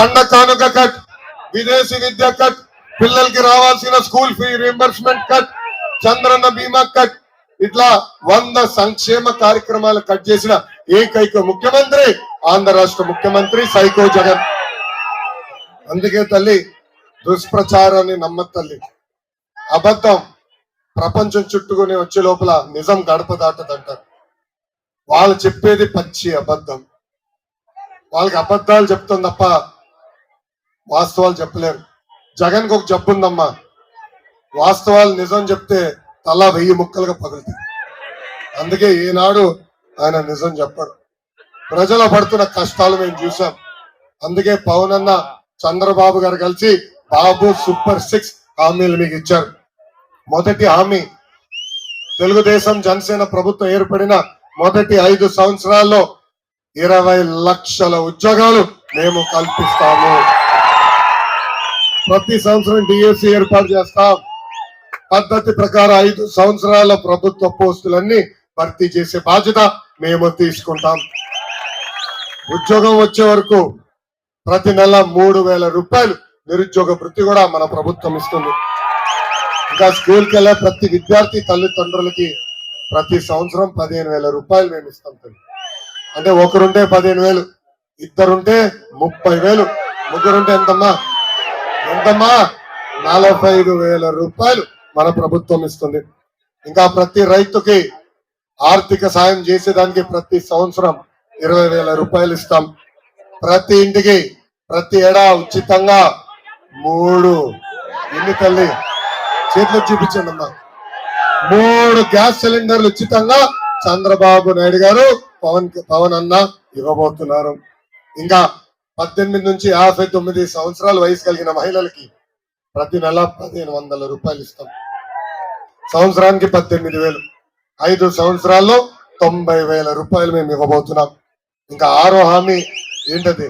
పండ కానుక కట్ విదేశీ విద్య కట్ పిల్లలకి రావాల్సిన school fee reimbursement cut Chandranna Bima cut ఇట్లా వంద సంక్షేమ కార్యక్రమాలు కట్ చేసిన ఏకైక ముఖ్యమంత్రి ఆంధ్ర రాష్ట్ర ముఖ్యమంత్రి సైకో జగన్. అందుకే తల్లి దుష్ప్రచారాన్ని నమ్మ తల్లి. అబద్ధం ప్రపంచం చుట్టుకుని వచ్చే లోపల నిజం గడప దాటదంటారు. వాళ్ళు చెప్పేది పచ్చి అబద్ధం. వాళ్ళకి అబద్ధాలు చెప్తాం తప్ప వాస్తవాలు చెప్పలేరు. జగన్కు ఒక జబ్బు ఉందమ్మా. వాస్తవాలు నిజం చెప్తే తల వెయ్యి ముక్కలుగా పగులుతాయి. అందుకే ఈనాడు ఆయన నిజం చెప్పారు ప్రజలు పడుతున్న కష్టాలు మేము చూసాం అందుకే పవన్ అన్న చంద్రబాబు గారు కలిసి బాబు సూపర్ సిక్స్ హామీలు మీకు ఇచ్చారు. మొదటి హామీ తెలుగుదేశం జనసేన ప్రభుత్వం ఏర్పడిన మొదటి ఐదు సంవత్సరాల్లో ఇరవై లక్షల ఉద్యోగాలు మేము కల్పిస్తాము. ప్రతి సంవత్సరం డిఎస్సి ఏర్పాటు చేస్తాం. పద్ధతి ప్రకారం ఐదు సంవత్సరాల ప్రభుత్వ పోస్టులన్నీ భర్తీ చేసే బాధ్యత మేము తీసుకుంటాం. ఉద్యోగం వచ్చే వరకు ప్రతి నెల మూడు వేల రూపాయలు నిరుద్యోగ వృత్తి కూడా మన ప్రభుత్వం ఇస్తుంది. ఇంకా స్కూల్కి వెళ్ళే ప్రతి విద్యార్థి తల్లిదండ్రులకి ప్రతి సంవత్సరం పదిహేను వేల రూపాయలు మేము ఇస్తాం తల్లి. అంటే ఒకరుంటే పదిహేను వేలు ఇద్దరుంటే ముప్పై వేలు ముగ్గురుంటే ఎంతమ్మా? ఎంతమ్మా? నలభై ఐదు వేల రూపాయలు మన ప్రభుత్వం ఇస్తుంది. ఇంకా ప్రతి రైతుకి ఆర్థిక సాయం చేసేదానికి ప్రతి సంవత్సరం ఇరవై వేల రూపాయలు ఇస్తాం. ప్రతి ఇంటికి ప్రతి ఏడా ఉచితంగా మూడు ఎన్ని తల్లి చేతిలో చూపించండి అమ్మా. మూడు గ్యాస్ సిలిండర్లు ఉచితంగా చంద్రబాబు నాయుడు గారు పవన్ పవన్ అన్న ఇవ్వబోతున్నారు. ఇంకా పద్దెనిమిది నుంచి యాభై తొమ్మిది సంవత్సరాల వయసు కలిగిన మహిళలకి ప్రతి నెల పదిహేను వందల రూపాయలు ఇస్తాం. సంవత్సరానికి పద్దెనిమిది వేలు. ఐదు సంవత్సరాల్లో తొంభై వేల రూపాయలు మేము ఇవ్వబోతున్నాం. ఇంకా ఆరో హామీ ఏంటది?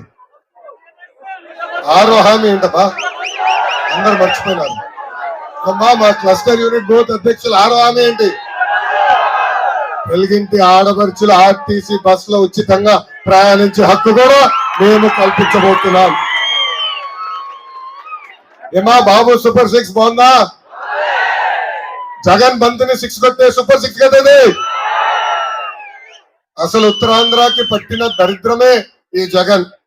ఆరో హామీ ఏంటబ్బా అందరు మర్చిపోయినారు. అమ్మా మా క్లస్టర్ యూనిట్ బూత్ అధ్యక్షులు ఆరో హామీ ఏంటి? వెలిగింటి ఆడపడుచులు ఆర్టీసీ బస్సులో ఉచితంగా ప్రయాణించే హక్కు కూడా మేము కల్పించబోతున్నాం. ఏమా బాబు సూపర్ సిక్స్ బాగుందా? జగన్ బంతిని సిక్స్ కొట్టే సూపర్ సిక్స్ కదా అసలు ఉత్తరాంధ్రకి పట్టిన దరిద్రమే ఈ జగన్.